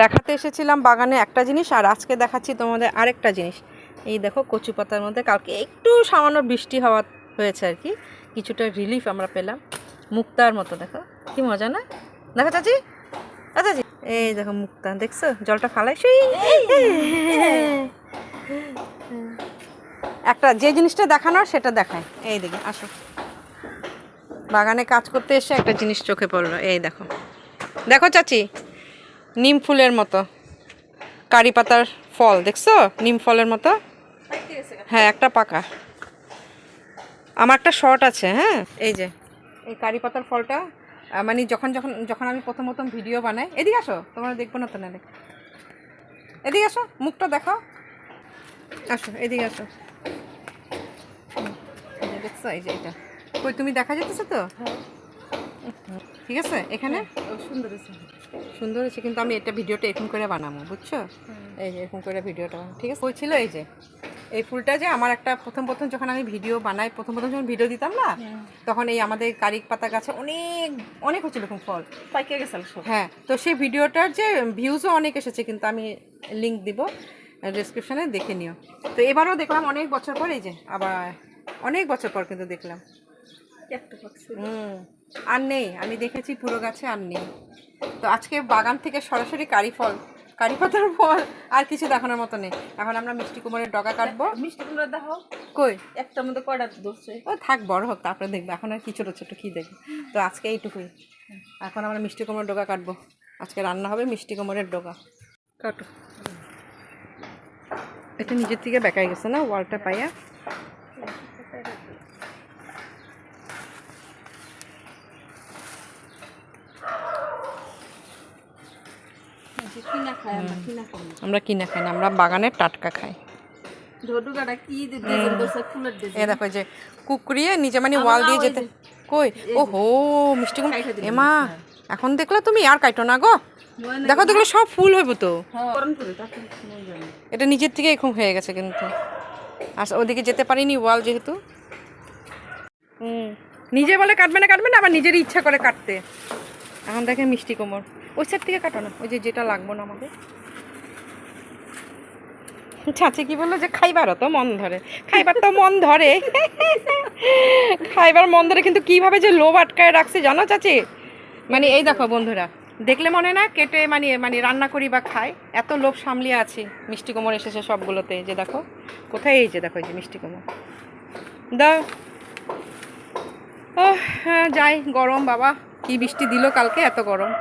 দেখাতে এসেছিলাম বাগানে একটা জিনিস, আর আজকে দেখাচ্ছি তোমাদের আরেকটা জিনিস। এই দেখো, কচু পাতার মধ্যে কালকে একটু সামান্য বৃষ্টি হওয়া হয়েছে আর কি, কিছুটা রিলিফ আমরা পেলাম। মুক্তার মতো, দেখো, কি মজা না? দেখো চাচি চাচি। এই দেখো মুক্তা, দেখছ? জলটা ফালাই, সেই! একটা যে জিনিসটা দেখানোর সেটা দেখায়। এই দেখে, আসো। বাগানে কাজ করতে এসে একটা জিনিস চোখে পড়ল, এই দেখো। দেখো চাচি নিম ফুলের মতো। কারি পাতার ফল, দেখছ? নিম ফলের মতো? হ্যাঁ একটা পাকা। আমার একটা শর্ট আছে হ্যাঁ? এই যে, এই কারি পাতার ফলটা মানে যখন যখন যখন আমি প্রথম প্রথম ভিডিও বানাই, এদিকে আসো, তোমরা দেখব না তো নালে এদিকে আসো, মুখটা দেখাও। আসো, এদিকে আসো। দেখছ, এই যে এটা। কই, তুমি দেখা যেতেছো তো? ঠিক আছে? এখানে? সুন্দর হয়েছে সুন্দর হয়েছে কিন্তু আমি এটা ভিডিওটা এরকম করে বানাবো বুঝছ? এই যে এরকম করে ভিডিওটা ঠিক আছে? ওই ছিল এই যে এই ফুলটা যে আমার একটা প্রথম প্রথম যখন আমি ভিডিও বানাই প্রথম প্রথম যখন ভিডিও দিতাম না তখন এই আমাদের কারিক পাতা গাছে অনেক অনেক হচ্ছিল এরকম ফল। পাইকে গেছিল হ্যাঁ তো সেই ভিডিওটার যে ভিউজও অনেক এসেছে কিন্তু আমি লিঙ্ক দিব ডিসক্রিপশানে দেখে নিও। তো এবারও দেখলাম অনেক বছর পর এই যে আবার অনেক বছর পর কিন্তু দেখলাম। আর নেই আমি দেখেছি পুরো গাছে আর নেই। তো আজকে বাগান থেকে সরাসরি কারি ফল কারি পাতার ফল আর কিছু দেখানোর মতো নেই। এখন আমরা মিষ্টি কুমড়ের ডগা কাটবো। মিষ্টি কুমড়া দেখো কই? একটার মধ্যে কয়টা ধরছে? ও থাক বড় হোক তারপরে দেখব। এখন আর কি ছোটো ছোটো কী দেখব? তো আজকে এইটুকুই। এখন আমরা মিষ্টি কুমড়োর ডগা কাটবো। আজকে রান্না হবে মিষ্টি কুমড়ের ডগা। কাটো। এটা নিজের থেকে বেঁকাই গেছে না ওয়ালটা পাইয়া? আমরা কিনা খাই না আমরা বাগানের টাটকা খাই। এ দেখো যে কুকুরিয়ে নিজে মানে ওয়াল দিয়ে যেতে কই? ও হো মিষ্টি এমা এখন দেখলে তুমি আর কাইটো না গো। দেখো দেখল সব ফুল হইব তো। হ্যাঁ এটা নিজের থেকে এরকম হয়ে গেছে কিন্তু। আর ওদিকে যেতে পারিনি ওয়াল যেহেতু। হুম। নিজে বলে কাটবে না কাটবে না আবার নিজেরই ইচ্ছা করে কাটতে। এখন দেখে মিষ্টি কোমর ওই সাইড থেকে কাটো না, ওই যে যেটা লাগবো না আমাদের চাচি কি বলল যে খাইবারও তো মন ধরে, খাইবার তো মন ধরে। খাইবার মন ধরে কিন্তু কীভাবে যে লোভ আটকায় রাখছে জানো চাচি? মানে এই দেখো বন্ধুরা, দেখলে মনে না কেটে মানে মানে রান্না করি বা খাই, এত লোভ সামলিয়ে আছি মিষ্টি কোমর এসেছে সবগুলোতে যে দেখো, কোথায় এই যে দেখো এই যে মিষ্টি কোমর দাও। ও হ্যাঁ যাই, গরম বাবা, কি বৃষ্টি দিল কালকে, এত গরম।